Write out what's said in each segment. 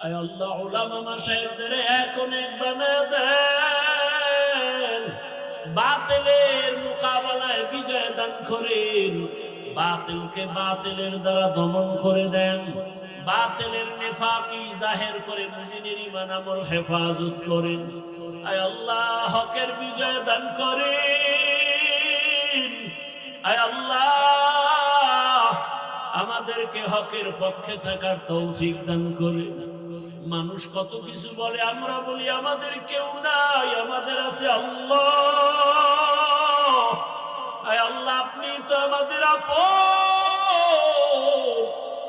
আয় আল্লাহ উলামা মাশাইখদের এক অনেক দেন। বাতিলের মোকাবেলায় বিজয় দান করেন। বাতিলকে বাতিলের দ্বারা দমন করে দেন। বাতিলের নেফাকি জাহের করে মুমিনের ঈমান আমল হেফাজত করেন। আয় আল্লাহ হকের বিজয় দান করেন। আয় আল্লাহ আমাদেরকে হকের পক্ষে থাকার তৌফিক দান করে মানুষ কত কিছু বলে, আমরা বলি, আমাদের কেউ নাই, আমাদের আছে আল্লাহ। আল্লাহ, আপনি তো আমাদের আপন।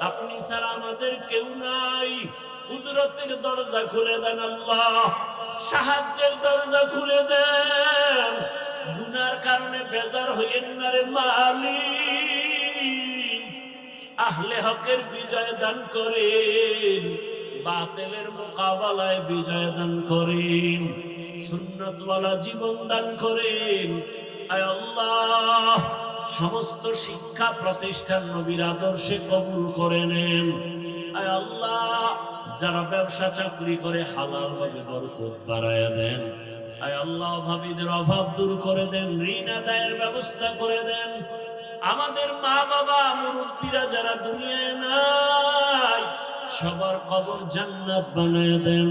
আপনি ছাড়া আমাদের কেউ নাই। কুদরতের দরজা খুলে দেন আল্লাহ, সাহায্যের দরজা খুলে দেন। গুনার কারণে বেজার হইয়েন না রে মালি আহলে হকের বিজয় দান করেন। বাতিলের মোকাবেলায় বিজয় দান করেন সুন্নতওয়ালা জীবন দান করেন আয় আল্লাহ, সমস্ত শিক্ষা প্রতিষ্ঠান নবীর আদর্শে কবুল করে নেন। আয় আল্লাহ, যারা ব্যবসা চাকরি করে হালাল ভাবে বরকত বাড়ায় দেন। আয় আল্লাহ, অভাবীদের অভাব দূর করে দেন, ঋণ আদায়ের ব্যবস্থা করে দেন। আমাদের মা বাবা মুরব্বীরা যারা দুনিয়ায় নাই সবার কবর জান্নাত বানায় দেন।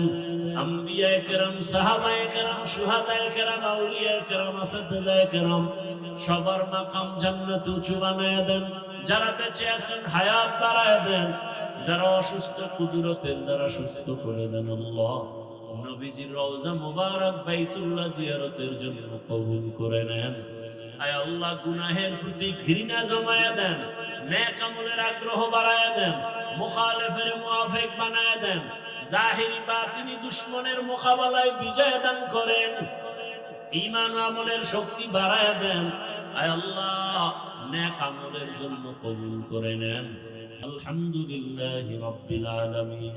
কেরাম কেরাম কেরাম কেরাম কেরাম, সবার মাকাম জান্নাত উঁচু বানায় দেন। যারা বেঁচে আছেন, হায়াত বাড়ায় দেন। যারা অসুস্থ, কুদরতের দ্বারা সুস্থ করে দেন আল্লাহ। নবীজির রওজা বাইতুল্লাহ জিয়ারতের জন্য কবুল করে নেন। আয় আল্লাহ, গুনাহের প্রতি ঘৃণা জমায়া দেন আমলের আগ্রহ বাড়ায়া দেন, মুখালেফের মুআফিক বানায়া দেন, জাহিরি বাতিনি মোকাবেলায় বিজয় দান করেন, ঈমান ও আমলের শক্তি বাড়ায়া দেন। আয় আল্লাহ, নেক আমলের জন্য কবুল করে নেন। আলহামদুলিল্লাহি রাব্বিল আলামিন।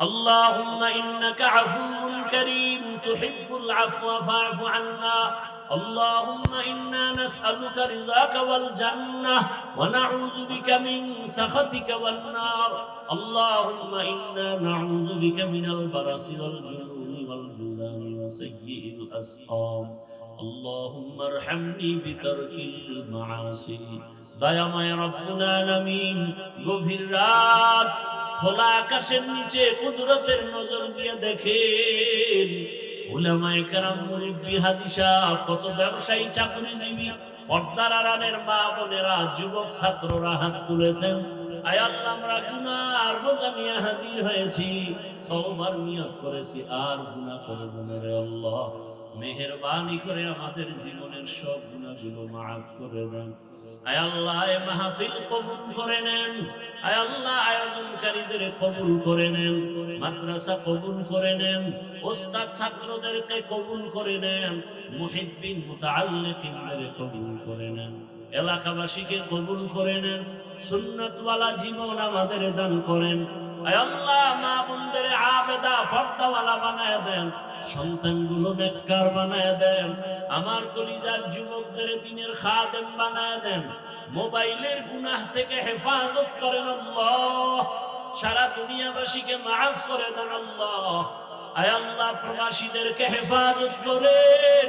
اللهم إنك عفو كريم تحب العفو فاعف عنا. اللهم إنا نسألك رزاك والجنة ونعوذ بك من سخطك والنار. اللهم إنا نعوذ بك من البرص والجنون والجذام وسيء الأسقام. اللهم ارحمني بترك المعاصي. ضيما يا ربنا العالمين غفر খোলা আকাশের নিচে কুদরতের নজর দিয়ে দেখেন। উলামায়ে কেরাম মুরব্বী হাজী সাহেব, কত ব্যবসায়ী, চাকরিজীবী, পর্দার আড়ালের মা বোনেরা, যুবক ছাত্ররা হাত তুলেছেন। মেহেরবানি করে আমাদের জীবনের সব গুনাহগুলো মাফ করে দেন। আয় আল্লাহ মাহফিল কবুল করে নেন। আয় আল্লাহ, আয়োজনকারীদের কবুল করে নেন। মাদ্রাসা কবুল করে নেন। ওস্তাদ ছাত্রদেরকে কবুল করে নেন। মুহিব্বিন, মুতাআল্লিকিনদের কবুল করে নেন। এলাকাবাসীকে কবুল করে নেন, সুন্নতওয়ালা জীবন আমাদের দান করেন। মা বোনদের আমার কলিজার যুবকদের দিনের দেন, মোবাইলের গুনাহ থেকে হেফাজত করেন সারা দুনিয়াবাসীকে মাফ করে দেন আল্লাহ। আয় আল্লাহ, প্রবাসীদেরকে হেফাজত করেন।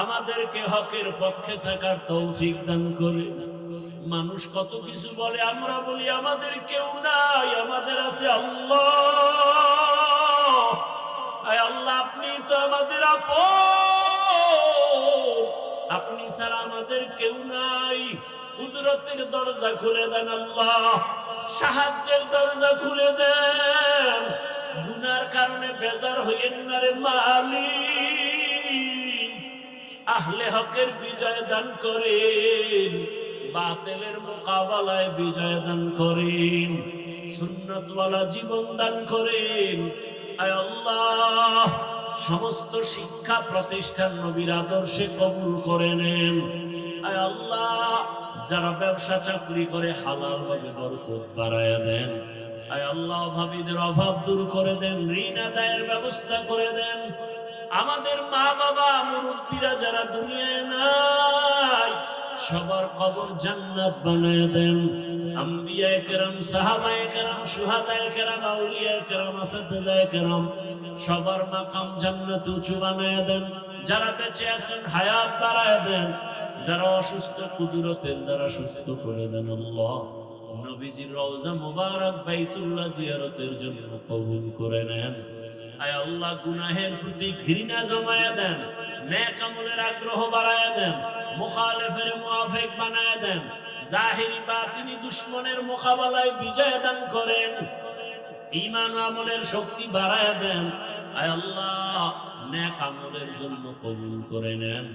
আমাদেরকে হকের পক্ষে থাকার তৌফিক দান করে। মানুষ কত কিছু বলে, আমরা বলি, আমাদের কেউ নাই, আমাদের আছে আল্লাহ। আল্লাহ, আপনি তো আমাদের আপন। আপনি ছাড়া আমাদের কেউ নাই। কুদরতের দরজা খুলে দেন আল্লাহ, সাহায্যের দরজা খুলে দেন। গুনার কারণে বেজার হইয়েন না রে মালিক। আহলে হকের বিজয় দান করেন, বাতেলের মোকাবেলায় বিজয় দান করেন, সুন্নতওয়ালা জীবন দান করেন। সমস্ত শিক্ষা প্রতিষ্ঠান নবীর আদর্শে কবুল করে নেন। আয় আল্লাহ, যারা ব্যবসা চাকরি করে হালাল ভাবে বরকত বাড়ায় দেন। আয় আল্লাহ ভাবিদের অভাব দূর করে দেন, ঋণ আদায়ের ব্যবস্থা করে দেন। আমাদের মা বাবা মুরব্বীরা যারা দুনিয়ায় নাই, সবার কবর জান্নাত বানায় দেন। আম্বিয়া কেরাম, সাহাবায়ে কেরাম, সুহাদায়ে কেরাম আউলিয়া কেরাম আসাদায়ে কেরাম, সবার মাকাম জান্নাত উঁচু বানায় দেন। যারা বেঁচে আছেন, হায়াত বাড়ায় দেন। যারা অসুস্থ, কুদরতের দ্বারা সুস্থ করে দেন আল্লাহ। নবীজির রওজা মুবারক বাইতুল্লাহ জিয়ারতের জন্য কবুল করে নেন। আয় আল্লাহ, গুনাহের প্রতি ঘৃণা জমায়া দেন, নেক আমলের আগ্রহ বাড়ায়া দেন, মুখালেফের মুআফিক বানায়া দেন, জাহিরি বাতিনি দুশ্মনের মোকাবেলায় বিজয় দান করেন, ঈমান ও আমলের শক্তি বাড়ায়া দেন। আয় আল্লাহ, নেক আমলের জন্য কবুল করে নেন।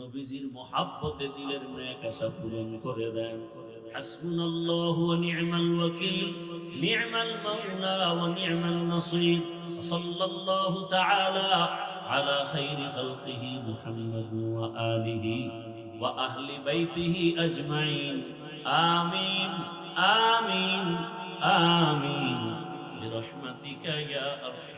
নবীজির মহাব্বতে দিলের নেক আশা পূরণ করে দেন حسبنا الله ونعم الوكيل نعم المولى ونعم النصير صلى الله تعالى على خير خلقه محمد وآله وأهل بيته أجمعين آمين آمين آمين برحمتك يا أرحم